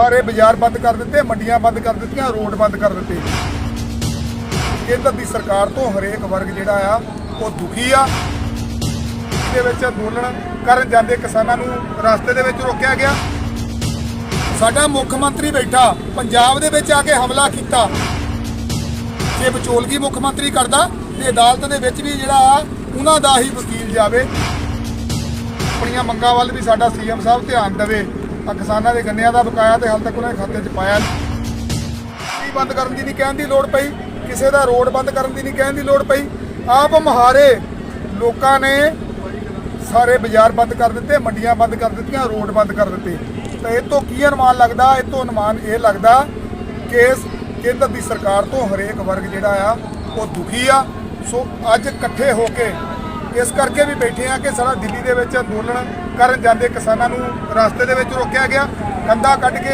ਸਾਰੇ ਬਾਜ਼ਾਰ ਬੰਦ ਕਰ ਦਿੱਤੇ, ਮੰਡੀਆਂ ਬੰਦ ਕਰ ਦਿੱਤੀਆਂ, ਰੋਡ ਬੰਦ ਕਰ ਦਿੱਤੇ। ਕੇਂਦਰ ਦੀ ਸਰਕਾਰ ਤੋਂ ਹਰੇਕ ਵਰਗ ਜਿਹੜਾ ਆ, ਉਹ ਦੁਖੀ ਆ। ਦੇ ਵਿੱਚ ਅੰਦੋਲਨ ਕਰਨ ਜਾਂਦੇ ਕਿਸਾਨਾਂ ਨੂੰ ਰਸਤੇ ਦੇ ਵਿੱਚ ਰੋਕਿਆ ਗਿਆ। ਸਾਡਾ ਮੁੱਖ ਮੰਤਰੀ ਬੈਠਾ, ਪੰਜਾਬ ਦੇ ਵਿੱਚ ਆ ਕੇ ਹਮਲਾ ਕੀਤਾ। ਜੇ ਵਿਚੋਲਗੀ ਮੁੱਖ ਮੰਤਰੀ ਕਰਦਾ, ਤੇ ਅਦਾਲਤ ਦੇ ਵਿੱਚ ਵੀ ਜਿਹੜਾ ਆ, ਉਹਨਾਂ ਦਾ ਹੀ ਵਕੀਲ ਜਾਵੇ। ਆਪਣੀਆਂ ਮੰਗਾਂ ਵੱਲ ਵੀ ਸਾਡਾ ਸੀਐਮ ਸਾਹਿਬ ਧਿਆਨ ਦੇਵੇ। ਆ ਕਿਸਾਨਾਂ ਦੇ ਗੰਨਿਆਂ ਦਾ ਬਕਾਇਆ ਤੇ ਹਾਲ ਤੱਕ ਉਹਨਾਂ ਦੇ ਖਾਤੇ 'ਚ ਪਾਇਆ ਨਹੀਂ। ਬੰਦ ਕਰਨ ਦੀ ਨਹੀਂ ਕਹਿਣ ਦੀ ਲੋੜ ਪਈ। ਕਿਸੇ ਦਾ ਰੋਡ ਬੰਦ ਕਰਨ ਦੀ ਨਹੀਂ ਕਹਿਣ ਦੀ ਲੋੜ ਪਈ। ਆਪ ਮਹਾਰੇ ਲੋਕਾਂ ਨੇ ਸਾਰੇ ਬਾਜ਼ਾਰ ਬੰਦ ਕਰ ਦਿੱਤੇ, ਮੰਡੀਆਂ ਬੰਦ ਕਰ ਦਿੱਤੀਆਂ, ਰੋਡ ਬੰਦ ਕਰ ਦਿੱਤੇ। ਤਾਂ ਇਹ ਤੋਂ ਕੀ ਅਨੁਮਾਨ ਲੱਗਦਾ? ਇਹ ਤੋਂ ਅਨੁਮਾਨ ਇਹ ਲੱਗਦਾ ਕਿ ਕੇਂਦਰ ਦੀ ਸਰਕਾਰ ਤੋਂ ਹਰੇਕ ਵਰਗ ਜਿਹੜਾ ਆ, ਉਹ ਦੁਖੀ ਆ। ਸੋ ਅੱਜ ਇਕੱਠੇ ਹੋ ਕੇ ਇਸ ਕਰਕੇ ਵੀ ਬੈਠੇ ਆ ਕਿ ਸਾਰਾ ਦਿੱਲੀ ਦੇ ਵਿੱਚ ਅੰਦੋਲਨ ਕਰਨ ਜਾਂਦੇ ਕਿਸਾਨਾਂ ਨੂੰ ਰਸਤੇ ਦੇ ਵਿੱਚ ਰੋਕਿਆ ਗਿਆ, ਕੰਧਾ ਕੱਢ ਕੇ